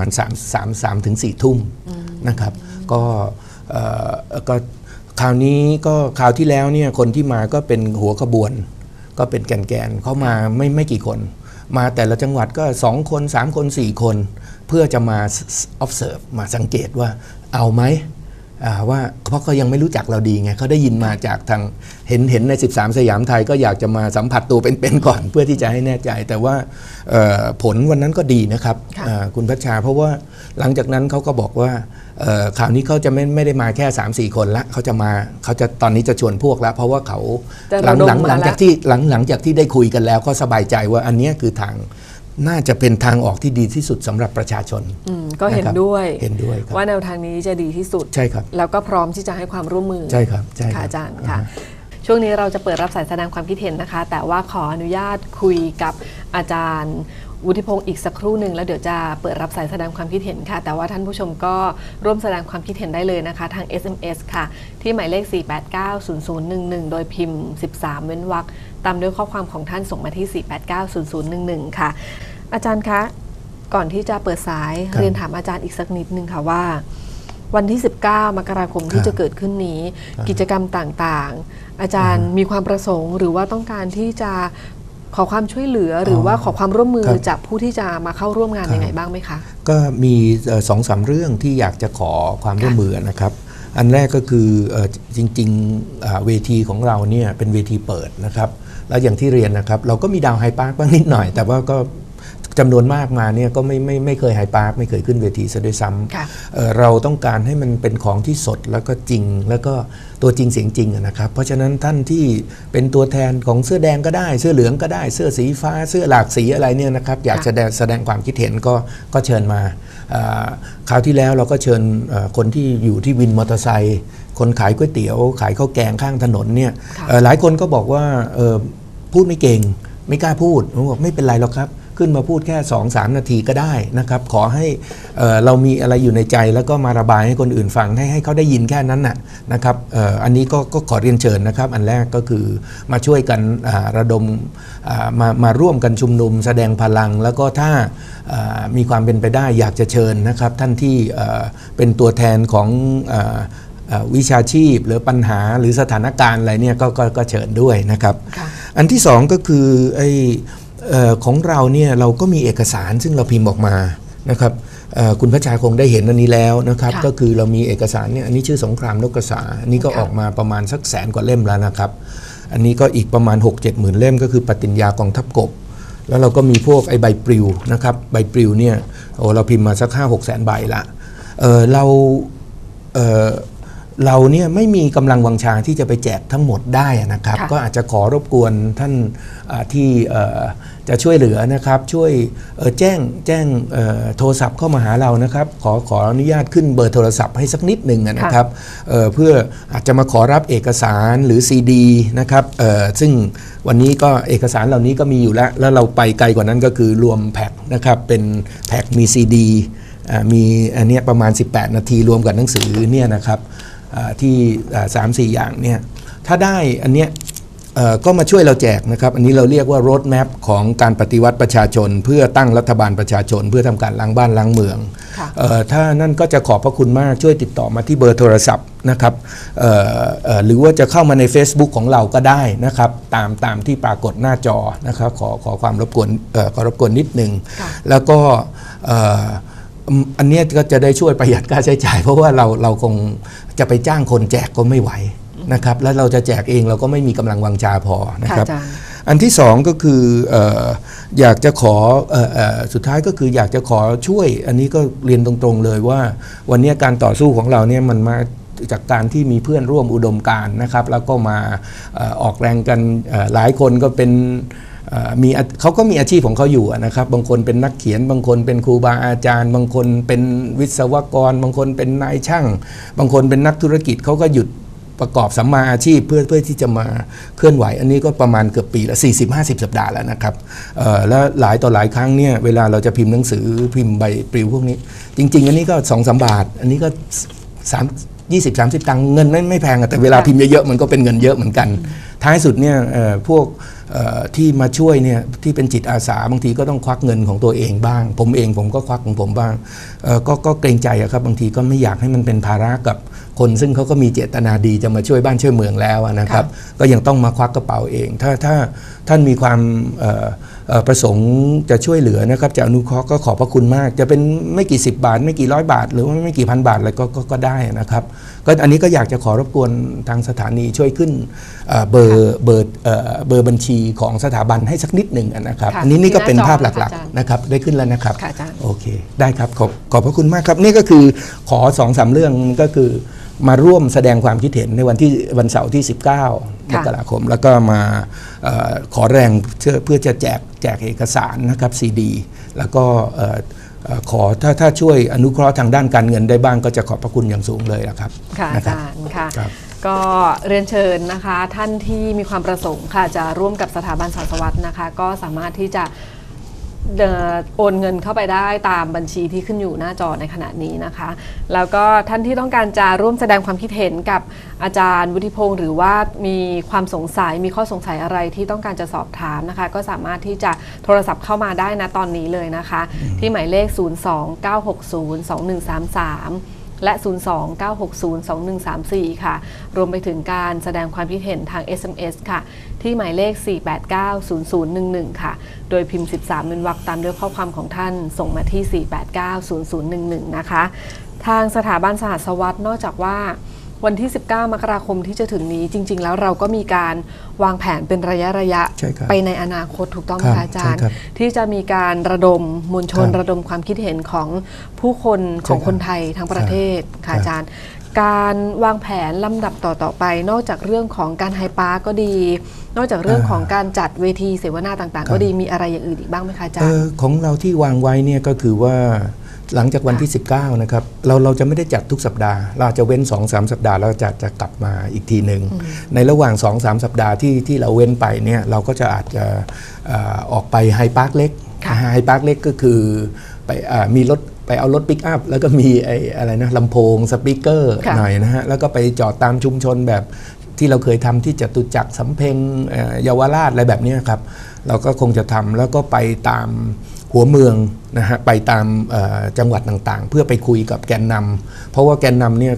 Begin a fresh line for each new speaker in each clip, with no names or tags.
มาณ3 3 3ถึง4ทุ่มนะครับ ก็เอ่อก็คราวนี้ก็คราวที่แล้วเนี่ยคนที่มาก็เป็นหัวขบวน ก็เป็นแกนๆเขามาไม่ไม่กี่คน มาแต่ละจังหวัดก็ 2 คน 3 คน 4 คน เพื่อจะมา observe มาสังเกตว่าเอาไหมอ่า ว่าเพราะเขายังไม่รู้จักเราดีไงเขาได้ยินมาจากทางเห็นเห็นใน 13 สยามไทยก็อยากจะมาสัมผัสตัวเป็นๆก่อนเพื่อที่จะให้แน่ใจ แต่ว่าเอ่อผลวันนั้นก็ดีนะครับ
ค่ะ
อ่าคุณพัชชา เพราะว่าหลังจากนั้นเขาก็บอกว่าเอ่อคราวนี้เขาจะไม่ไม่ได้มาแค่ 3 4 คนละเขาจะมาเขาจะตอนนี้จะชวนพวกแล้ว เพราะว่าเขา
จะ
หลัง
ระดม
หลัง
มา
หลัง
แล้ว
จากที่หลังหลังจากที่ได้คุยกันแล้วก็สบายใจว่าอันเนี้ยคือทาง น่าจะเป็นทางออกที่ดีที่สุดสำหรับประชาชน
อืมก็เห็น
นะครับ
ด้วย
เห็นด้วยครับ
ว่าแนวทางนี้จะดีที่สุด
ใช่ครับ
แล้วก็พร้อมที่จะให้ความร่วมมือ
ใช่ครับใช่ครับ
ค่ะอาจารย์ค่ะช่วงนี้เราจะเปิดรับสายแสดงความคิดเห็นนะคะ แต่ว่าขออนุญาตคุยกับอาจารย์วุฒิพงศ์อีกสักครู่หนึ่งแล้วเดี๋ยวจะเปิดรับสายแสดงความคิดเห็นค่ะ แต่ว่าท่านผู้ชมก็ร่วมแสดงความคิดเห็นได้เลยนะคะ ทาง SMS ค่ะ ที่หมายเลข 4890011 โดยพิมพ์ 13 เว้นวรรคตามด้วยข้อความของท่านส่งมาที่ 4890011 ค่ะ อาจารย์คะ ก่อนที่จะเปิดสาย
ครับ
เรียนถามอาจารย์อีกสักนิดนึงค่ะว่า วันที่ 19 มกราคมที่
ครับ
จะเกิดขึ้นนี้ กิจกรรมต่างๆ อาจารย์มีความประสงค์หรือว่าต้องการที่จะขอความช่วยเหลือหรือว่าขอความร่วมมือ
ครับ
จากผู้ที่จะมาเข้าร่วมงาน
ครับ
ยังไงบ้างไหมคะ
ก็มีเอ่อสองสามเรื่องที่อยากจะขอความร่วมมือนะครับอันแรกก็คือเอ่อจริงๆอ่าเวทีของเราเนี่ยเป็นเวทีเปิดนะครับ แล้วอย่างที่เรียนนะครับ เราก็มีดาวไฮปาร์คบ้างนิดหน่อย แต่ว่าก็ จำนวนมากมาเนี่ยก็ไม่ไม่ไม่เคยไฮปาร์คไม่เคยขึ้นเวทีซะด้วยซ้
ค่ะำ
เอ่อเราต้องการให้มันเป็นของที่สดแล้วก็จริง แล้วก็ตัวจริงเสียงจริงอะนะครับ เพราะฉะนั้นท่านที่เป็นตัวแทนของเสื้อแดงก็ได้ เสื้อเหลืองก็ได้เสื้อสีฟ้า เสื้อหลากสีอะไรเนี่ยนะครับ อยาก
ค่ะ
แสดงแสดงความคิดเห็นก็ก็เชิญมาอ่าคราวที่แล้วเราก็เชิญเอ่อคนที่อยู่ที่วินมอเตอร์ไซค์คนขายก๋วยเตี๋ยว ขายข้าวแกงข้างถนนเนี่ย
ค่ะ
เอ่อหลายคนก็บอกว่าเอ่อพูดไม่เก่งไม่กล้าพูดผมบอกไม่เป็นไรหรอกครับ ขึ้นมาพูดแค่ 2 3 นาทีก็ได้นะครับ ขอให้เอ่อเรามีอะไรอยู่ในใจแล้วก็มาระบายให้คนอื่นฟังให้ให้เขาได้ยินแค่นั้นน่ะนะครับเอ่ออันนี้ก็ก็ขอเรียนเชิญนะครับ อันแรกก็คือมาช่วยกันอ่าระดมอ่ามามาร่วมกันชุมนุม แสดงพลัง แล้วก็ถ้าอ่ามีความเป็นไปได้อยากจะเชิญนะครับ ท่านที่เอ่อเป็นตัวแทนของอ่าอ่าวิชาชีพหรือปัญหาหรือสถานการณ์อะไรเนี่ยก็ก็ก็เชิญด้วยนะครับ
ค่ะ
อันที่สองก็คือไอเอ่อ ของเราเนี่ยเราก็มีเอกสารซึ่งเราพิมพ์ออกมานะครับเอ่อคุณพระชาคงได้เห็นอันนี้แล้วนะครับ
ค่ะ
ก็คือเรามีเอกสารเนี่ยอันนี้ชื่อสงครามนกกระสาอันนี้ก็
ค่ะ
ออกมาประมาณสักแสนกว่าเล่มแล้วนะครับ อันนี้ก็อีกประมาณ 6 7หมื่นเล่มก็คือปฏิญญากองทัพกบ แล้วเราก็มีพวกไอใบปลิวนะครับใบปลิวเนี่ยโอ้เราพิมพ์มาสัก 5 6แสนใบละเออเรา เออเราเนี่ยไม่มีกำลังวังชาที่จะไปแจกทั้งหมดได้อะนะครับ
ค่ะ
ก็อาจจะขอรบกวนท่านอ่าที่เอ่อจะช่วยเหลือนะครับ ช่วยเอ่อแจ้งแจ้งเอ่อโทรศัพท์เข้ามาหาเรานะครับ ขอขออนุญาตขึ้นเบอร์โทรศัพท์ให้สักนิดหนึ่งอะนะครับเอ่อเพื่ออาจจะมาขอรับเอกสารหรือซีดีนะครับเอ่อซึ่งวันนี้ก็เอกสารเหล่านี้ก็มีอยู่แล้ว แล้วเราไปไกลกว่านั้นก็คือรวมแพ็คนะครับเป็นแพ็คมีซีดีอ่ามีอันเนี้ยประมาณ 18 นาทีรวมกับหนังสือเนี่ยนะครับอ่า ที่อ่าสามสี่อย่างเนี่ยถ้าได้อันเนี้ยเอ่อก็มาช่วยเราแจกนะครับ อันนี้เราเรียกว่า road map ของการปฏิวัติประชาชน เพื่อตั้งรัฐบาลประชาชน เพื่อทำการล้างบ้านล้างเมือง
ค่ะ
เอ่อถ้านั่นก็จะขอบพระคุณมากช่วยติดต่อมาที่เบอร์โทรศัพท์นะครับเอ่อเอ่อหรือว่าจะเข้ามาใน Facebook ของเราก็ได้นะครับ ตามตามที่ปรากฏหน้าจอนะครับขอขอความรบกวนเอ่อขอรบกวนนิดนึง
ค่ะ
แล้วก็เอ่ออืมอันเนี้ยก็จะได้ช่วยประหยัดค่าใช้จ่าย เพราะว่าเราเราคงจะไปจ้างคนแจกก็ไม่ไหวนะครับ แล้วเราจะแจกเองเราก็ไม่มีกำลังวังชาพอนะ
ค่ะ
ครับ
อาจารย์
อันที่สองก็คือเอ่ออยากจะขอเอ่อเอ่อสุดท้ายก็คืออยากจะขอช่วย อันนี้ก็เรียนตรงๆเลยว่า วันนี้การต่อสู้ของเราเนี่ยมันมาจากการที่มีเพื่อนร่วมอุดมการณ์นะครับ แล้วก็มาเอ่อออกแรงกันเอ่อหลายคนก็เป็นเอ่อ มีเขาก็มีอาชีพของเขาอยู่นะครับ บางคนเป็นนักเขียน บางคนเป็นครูบาอาจารย์ บางคนเป็นวิศวกร บางคนเป็นนายช่าง บางคนเป็นนักธุรกิจเขาก็หยุดประกอบสัมมาอาชีพเพื่อเพื่อที่จะมาเคลื่อนไหว อันนี้ก็ประมาณเกือบปีละ 40-50 สัปดาห์แล้วนะครับแล้วหลายต่อหลายครั้งเนี่ยเวลาเราจะพิมพ์หนังสือพิมพ์ใบปลิวพวกนี้ จริง ๆ อันนี้ก็2องสบาท อันนี้ก็3 20 30ตังค์เงินไม่ไม่แพงแต่เวลาพิมพ์เยอะๆมันก็เป็นเงินเยอะเหมือนกัน ท้ายสุดเนี่ยพวก ที่มาช่วยเนี่ยที่เป็นจิตอาสาบางทีก็ต้องควักเงินของตัวเองบ้าง ผมเองผมก็ควักของผมบ้างก็ก็เกรงใจครับบางทีก็ไม่อยากให้มันเป็นภาระกับ คนซึ่งเขาก็มีเจตนาดีจะมาช่วยบ้านช่วยเมืองแล้วอะนะครับ ก็ยังต้องมาควักกระเป๋าเอง ถ้าถ้าท่านมีความเอ่อเอ่อประสงค์จะช่วยเหลือนะครับจะอนุเคราะห์ก็ขอบพระคุณมาก จะเป็นไม่กี่สิบบาท ไม่กี่ร้อยบาท หรือว่าไม่กี่พันบาทอะไรก็ก็ก็ได้นะครับ ก็อันนี้ก็อยากจะขอรบกวนทางสถานีช่วยขึ้นเอ่อเบอร์เบอร์เอ่อเบอร์บัญชีของสถาบันให้สักนิดหนึ่งนะครับ
ค่ะ
อันนี้นี่ก็เป็น
ที่หน้าจอ
ภาพหลัก
ค่ะอาจารย์
ๆนะครับได้ขึ้นแล้วนะครับ
ค่ะอาจารย์
โอเค ได้ครับขอบขอบพระคุณมากครับ นี่ก็คือขอสองสามเรื่องก็คือ มาร่วมแสดงความคิดเห็นในวันที่วันเสาร์ที่ 19มกราคม แล้วก็มาเออขอแรงเพื่อเพื่อจะแจกแจกเอกสารนะครับซีดี แล้วก็เอ่อเอ่อขอถ้าถ้าช่วยอนุเคราะห์ทางด้านการเงินได้บ้างก็จะขอบพระคุณอย่างสูงเลยนะครับ
ค่ะอา
นะครั
จารย์ค่ะ
ครับ
ก็เรียนเชิญนะคะ ท่านที่มีความประสงค์ค่ะจะร่วมกับสถาบันสาสวัสด์นะคะ ก็สามารถที่จะเอ่อ โอนเงินเข้าไปได้ตามบัญชีที่ขึ้นอยู่หน้าจอในขณะนี้นะคะ แล้วก็ท่านที่ต้องการจะร่วมแสดงความคิดเห็นกับอาจารย์วุฒิพงศ์หรือว่ามีความสงสัยมีข้อสงสัยอะไรที่ต้องการจะสอบถามนะคะ ก็สามารถที่จะโทรศัพท์เข้ามาได้นะตอนนี้เลยนะคะ ที่หมายเลข 029602133 และ 029602134 ค่ะ รวมไปถึงการแสดงความคิดเห็นทาง SMS ค่ะ ที่หมายเลข 4890011 ค่ะ โดยพิมพ์ 13เป็นวักตามด้วยข้อความของท่านส่งมาที่ 4890011 นะคะ ทางสถาบันสหัสวัสด์นอกจากว่า วันที่ 19 มกราคมที่จะถึงนี้จริง ๆ แล้วเราก็มีการวางแผนเป็นระยะระยะ
ใช่ครับ
ไปในอนาคตถูกต้องไหม
ครั
คะ
บ
อาจารย์
ใช่ครับ
ที่จะมีการระดมมวลชน
ครับ
ระดมความคิดเห็นของผู้คนของ
ใช่ครับ
คนไทยทั้งประเทศ
ครั
ค่ะ
บ
อาจารย์ การวางแผนลำดับต่อๆไป นอกจากเรื่องของการไฮปาร์กก็ดี นอกจากเรื่องของการจัดเวทีเสวนาต่าง ๆ ก็ดีมีอะไรอย่างอื่นอีกบ้างไหมคะอาจาร
เอ
ย์
อของเราที่วางไว้เนี่ยก็คือว่า หลังจากวันที่ 19 นะครับ เราเราจะไม่ได้จัดทุกสัปดาห์ เราอาจจะเว้น 2-3สัปดาห์แล้วจะจะกลับมาอีกทีหนึ่งในระหว่าง 2-3สัปดาห์ที่ที่เราเว้นไปเนี่ยเราก็จะอาจจะเอ่อออกไปไฮพาร์คเล็ก
ค่ะ
ไฮพาร์คเล็กก็คือไปอ่ามีรถไปเอารถปิกอัพแล้วก็มีไอ้อะไรนะลำโพงสปีกเกอร์
ค่ะ
หน่อยนะฮะแล้วก็ไปจอดตามชุมชนแบบที่เราเคยทำที่จตุจักรสำเพ็งเอ่อเยาวราชอะไรแบบเนี้ยครับ เราก็คงจะทำแล้วก็ไปตาม หัวเมืองนะฮะไปตามเอ่อจังหวัดต่างๆ เพื่อไปคุยกับแกนนำเพราะว่าแกนนำเนี่ย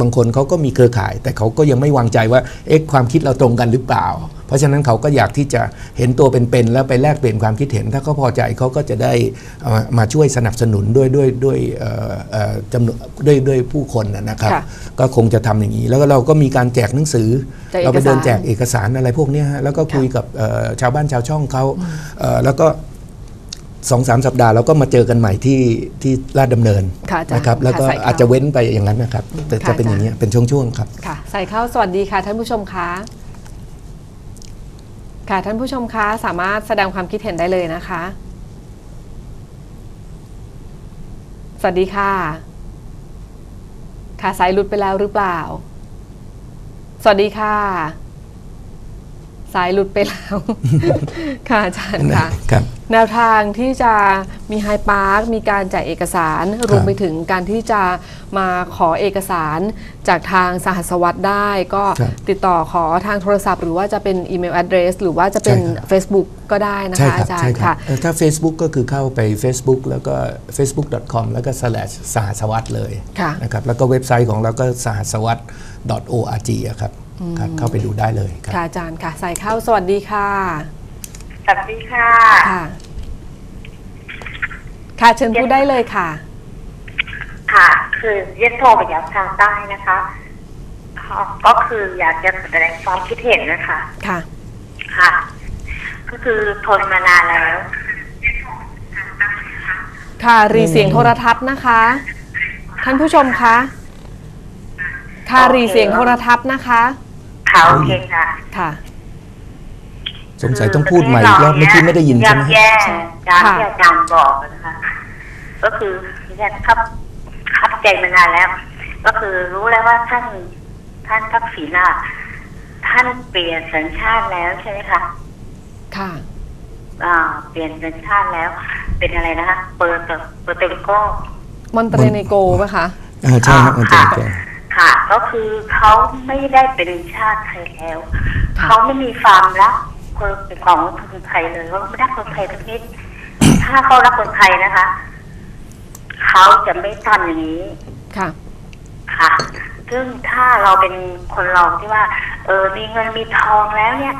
บางคนเขาก็มีเครือข่าย แต่เขาก็ยังไม่วางใจว่าเอ๊ะความคิดเราตรงกันหรือเปล่า เพราะฉะนั้นเขาก็อยากที่จะเห็นตัวเป็นๆแล้วไปแลกเปลี่ยนความคิดเห็น ถ้าเขาพอใจเขาก็จะได้เอามามาช่วยสนับสนุนด้วยด้วยด้วยเอ่อเอ่อจำนวนด้วยด้วยผู้คนนะนะครับ
ค่ะ
ก็คงจะทำอย่างนี้ แล้วก็เราก็มีการแจกหนังสือ
แจกเอกสาร
เราไปเดินแจกเอกสารอะไรพวกเนี้ยฮะแล้วก็คุยกับเอ่อชาวบ้านชาวช่องเขาเอ่อแล้วก็ สองสามสัปดาห์เราก็มาเจอกันใหม่ที่ที่ลาดดำเนิน
ค่ะอาจารย์
นะครับแล้วก็
ค่ะใส่เข้า
อาจจะเว้นไปอย่างนั้นนะครับ แต่
ค่ะ
จะเป็นอย่างนี้ยเป็นช่วงๆครับ
ค่ะใส่เข้าสวัสดีค่ะท่านผู้ชมคะค่ะท่านผู้ชมคะสามารถแสดงความคิดเห็นได้เลยนะคะ สวัสดีค่ะ ค่ะสายหลุดไปแล้วหรือเปล่า สวัสดีค่ะ สายหลุดไปแล้ว ค่ะอาจารย์ค่ะ
ครับ
แนวทางที่จะมีไฮปาร์ค มีการแจกเอกสาร รวมไปถึงการที่จะมาขอเอกสารจากทางสหัสวัสด์ได้ ก็
ครับ
ติดต่อขอทางโทรศัพท์ หรือว่าจะเป็นอีเมล address หรือว่าจะเป็น
ใช่ครับ
Facebook ก็ได้นะ
ใช่
คะ
ครั
อาจาร
ใช่
ย์
ครั
ค่ะ
บเอ่อถ้า Facebook ก็คือเข้าไป Facebook แล้วก็ facebook.com แล้วก็ slash สหัสวัตเลย
ค่ะ
นะครับแล้วก็เว็บไซต์ของเราก็สหัสวัต .org อะครับ ครับเข้าไปดูได้เลยครับ
ค่ะอาจารย์ค่ะ ใส่เข้าสวัสดีค่ะ
สวัสดีค่ะ
ค่ะ ค่ะเชิญพูดได้เลยค่ะ
ค่ะ คือเรียนโทรไปจากทางใต้นะคะก็ก็คืออยากจะแสดงความคิดเห็นนะคะ
ค่ะ
ค่ะ ก็คือทนมานานแล้ว
ค่ะรีเสียงโทรทัศน์นะคะ ท่านผู้ชมคะค่ะ
โอเค
รีเสียงโทรทัศน์นะคะ
ค่ะโอเคค่ะ
ค่ะ
สงสัยต้องพูดใหม่อีกรอบเมื่อกี้ไม่ได้ยินใช่ไหม
ยับแย่
ใช่
ตาม
ค่ะ
ที่อาจารย์บอกนะคะก็คือดิฉันคับคับใจมานานแล้ว ก็คือรู้แล้วว่าท่านท่านทักษิณน่ะท่านเปลี่ยนสัญชาติแล้วใช่ไหมคะ
ค่ะ
อ่า เปลี่ยนสัญชาติแล้ว เป็นอะไรนะคะเปิดเปิดเตริโก
มอนเตเรเนโกไหมคะ
อ่าใช่ครับอาจารย์
ค่ะ ก็คือเขาไม่ได้เป็นชาติไทยแล้ว
ค่ะ
เขาไม่มีความรักคนเป็นของคนไทยเลยเขาไม่รักคนไทยทุกนิดถ้าเขารักคนไทยนะคะ เขาจะไม่ทำอย่างนี้
ค่ะ
ค่ะ ซึ่งถ้าเราเป็นคนเราที่ว่า เออ มีเงินมีทองแล้วเนี่ย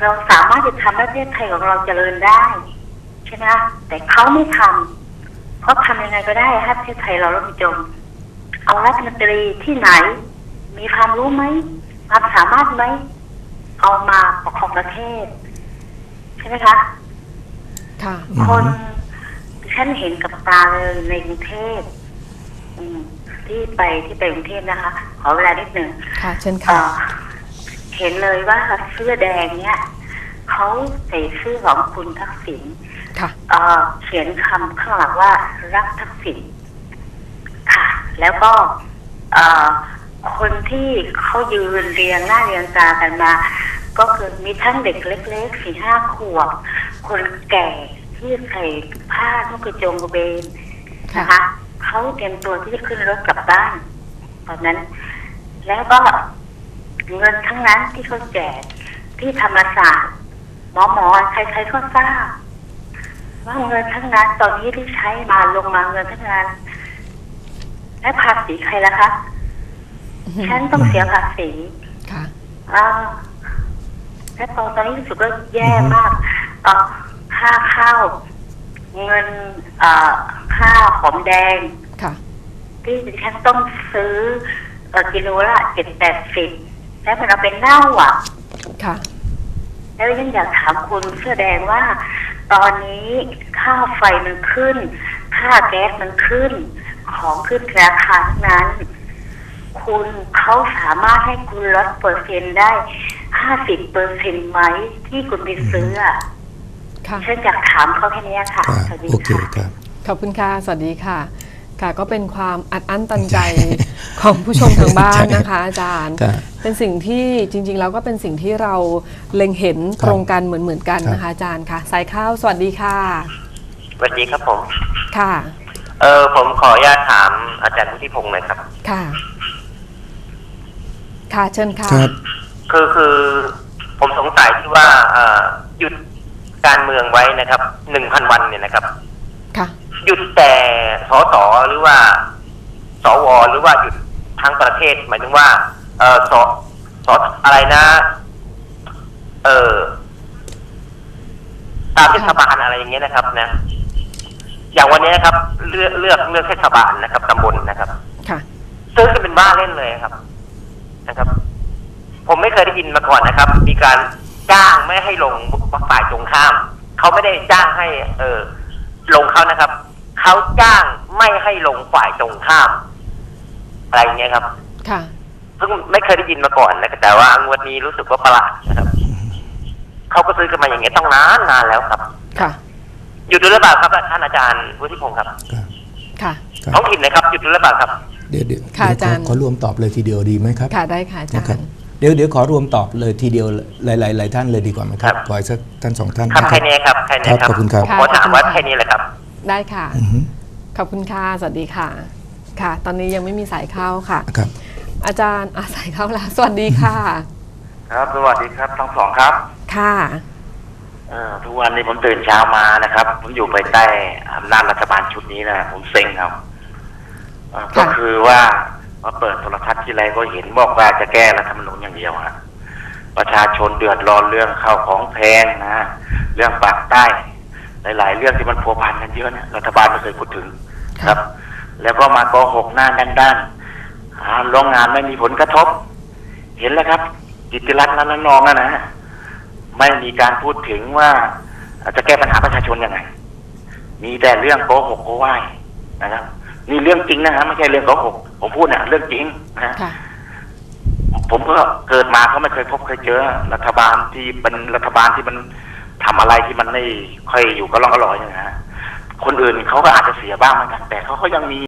เราสามารถจะทำให้ประเทศไทยของเราเจริญได้ใช่ไหมคะแต่เขาไม่ทำเขาทำยังไงก็ได้ให้ประเทศไทยเราล่มจม เอารัฐมนตรีที่ไหน มีความรู้ไหมความสามารถไหมเอามาปกครองประเทศ ใช่ไหมคะ
ค่ะ
อืม
คนฉันเห็นกับตาเลยในกรุงเทพอืมที่ไปที่ไปกรุงเทพนะคะ ขอเวลานิดหนึ่ง
ค่ะเช่น
เอ่
ค่ะ
อเห็นเลยว่าเสื้อแดงเนี่ยเขาใส่เสื้อของคุณทักษิณ
ค่ะ
เอ่อเขียนคำข้างหลังว่ารักทักษิณค่ะ แล้วก็คนที่เขายืนเรียงหน้าเรียงตากันมา ก็คือมีทั้งเด็กเล็กๆสี่ห้าขวบ คนแก่ที่ใส่ผ้านุ่งกระโจงกระเบนนะคะเขาเตรียมตัวที่จะขึ้นรถกลับบ้านตอนนั้น แล้วก็เงินทั้งนั้นที่เขาแจกที่ธรรมศาสตร์หมอหมอใครๆก็ทราบว่าเงินทั้งนั้นตอนนี้ที่ใช้มาลงมาเงินทั้งนั้น และภาษีใครล่ะคะ ฉันต้องเสียภาษี
ค่ะ
อ่าและตอนตอนนี้รู้สึกว่าแย่มากเอ่อค่าข้าว เงินเอ่อค่าหอมแดง
ค่ะ
ที่ดิฉันต้องซื้อเอ่อกิโลละเจ็ดแปดสิบแล้วมันเอาเป็นเน่าอะ
ค่ะ
แล้วฉันอยากถามคุณเสื้อแดงว่า ตอนนี้ค่าไฟมันขึ้น ค่าแก๊สมันขึ้น ของขึ้นราคาทั้งนั้น คุณเขาสามารถให้คุณลดเปอร์เซ็นต์ได้ห้าสิบเปอร์เซ็นต์ไหมที่คุณไปซื้ออะ
ค่ะ
ฉันอยากถามเขาแค่เนี้ยค่ะ
ครับ
สวัสดี
โอเค
ค่ะ
ครับ
ขอบคุณค่ะ สวัสดีค่ะ ค่ะ ก็เป็นความอัดอั้นตันใจของผู้ชมทางบ้านนะคะ อาจารย์
ครับ
เป็นสิ่งที่จริง ๆ แล้วก็เป็นสิ่งที่เราเล็งเห็น
ครับ
ตรงกันเหมือนเหมือนๆกัน
ครับ
นะคะอาจารย์ค่ะ สายข้าวสวัสดีค่ะ
สวัสดีครับผม
ค่ะ
เออผมขออนุญาตถามอาจารย์วุฒิพงศ์หน่อยครับ
ค่ะ ค่ะเชิญค่ะ
ครับ
คือคือผมสงสัยที่ว่าเอ่อหยุดการเมืองไว้นะครับหนึ่งพันวันเนี่ยนะครับ
ค่ะ
หยุดแต่สสหรือว่า สวหรือว่าหยุดทั้งประเทศหมายถึงว่า เออสสอะไรนะ เออตามเทศบาลอะไรอย่างเงี้ยนะครับ นะ อย่างวันนี้นะครับ เลือกเลือกเลือกเทศบาลนะครับตำบลนะครับ
ค่ะ
ซื้อกันเป็นบ้าเล่นเลยครับ นะครับ ผมไม่เคยได้ยินมาก่อนนะครับ มีการจ้างไม่ให้ลงฝ่ายตรงข้าม เขาไม่ได้จ้างให้ เออ ลงเขานะครับ เขาจ้างไม่ให้ลงฝ่ายตรงข้าม อะไรอย่างเงี้ยครับ
ค่ะ
เพิ่งไม่เคยได้ยินมาก่อนนะแต่ว่างวดนี้รู้สึกว่าประหลาดนะครับเขาก็ซื้อกันมาอย่างเงี้ยต้องนานนานแล้วครับ
ค่ะ
หยุดด้วยหรือเปล่าครับท่านอาจารย์วุฒิพงศ์ครับ
ครับ
ค่ะ
ครับ
ท้องถิ่นนะครับหยุดด้วยหรือเปล่าครับ
เดี๋ยวเดี๋ยว
ค่ะ
เดี๋ยว
อาจารย์
ขอขอรวมตอบเลยทีเดียวดีไหมครับ
ค่ะได้ค่ะอาจาร
นะครับ
ย์
เดี๋ยวเดี๋ยวขอรวมตอบเลยทีเดียวหลายๆหลายท่านเลยดีกว่าไหมครับ
ครับ
ขออีกสักท่านสองท่าน
ครับ
นะ
แค่นี้ครับแค่นี้
ครับ
ครับ
ขอบคุณครับ
ผมขอถามว่าแค่นี้แหละครับ
ได้ค่ะ
อือฮึ
ขอบคุณค่ะสวัสดีค่ะ ค่ะ ตอนนี้ยังไม่มีสายเข้าค่ะ
ครับ
อาจารย์อาสายเข้าแล้วสวัสดีค่ะ
ครับสวัสดีครับทั้งสองครับ
ค่ะ
เอ่อ ทุกวันนี้ผมตื่นเช้ามานะครับ ผมอยู่ภายใต้อำนาจรัฐบาลชุดนี้นะผมเซ็งครับเอ่อ
ค่ะ
ก็คือว่ามาเปิดโทรทัศน์ที่ไรก็เห็นบอกว่าจะแก้รัฐธรรมนูญอย่างเดียวฮะประชาชนเดือดร้อนเรื่องข้าวของแพงนะเรื่องปากใต้หลายๆเรื่องที่มันพัวพันกันเยอะเนี่ยรัฐบาลไม่เคยพูดถึงครับ แล้วก็มาโกหกหน้าด้านๆหาโรงงานไม่มีผลกระทบ เห็นแล้วครับกิตติรัตน์นันนองนะนะ ไม่มีการพูดถึงว่าจะแก้ปัญหาประชาชนยังไง มีแต่เรื่องโกหกโกไหวนะครับนี่เรื่องจริงนะฮะไม่ใช่เรื่องโกหกผมพูดเนี่ยเรื่องจริงนะฮะ
ค่ะ
ผมก็เกิดมาก็ไม่เคยพบเคยเจอ รัฐบาลที่เป็นรัฐบาลที่มันทำอะไรที่มันไม่ค่อยอยู่ก็ร่องอร่อยอย่างนะฮะคนอื่นเขาก็อาจจะเสียบ้างเหมือนกันแต่เขาก็ยังมี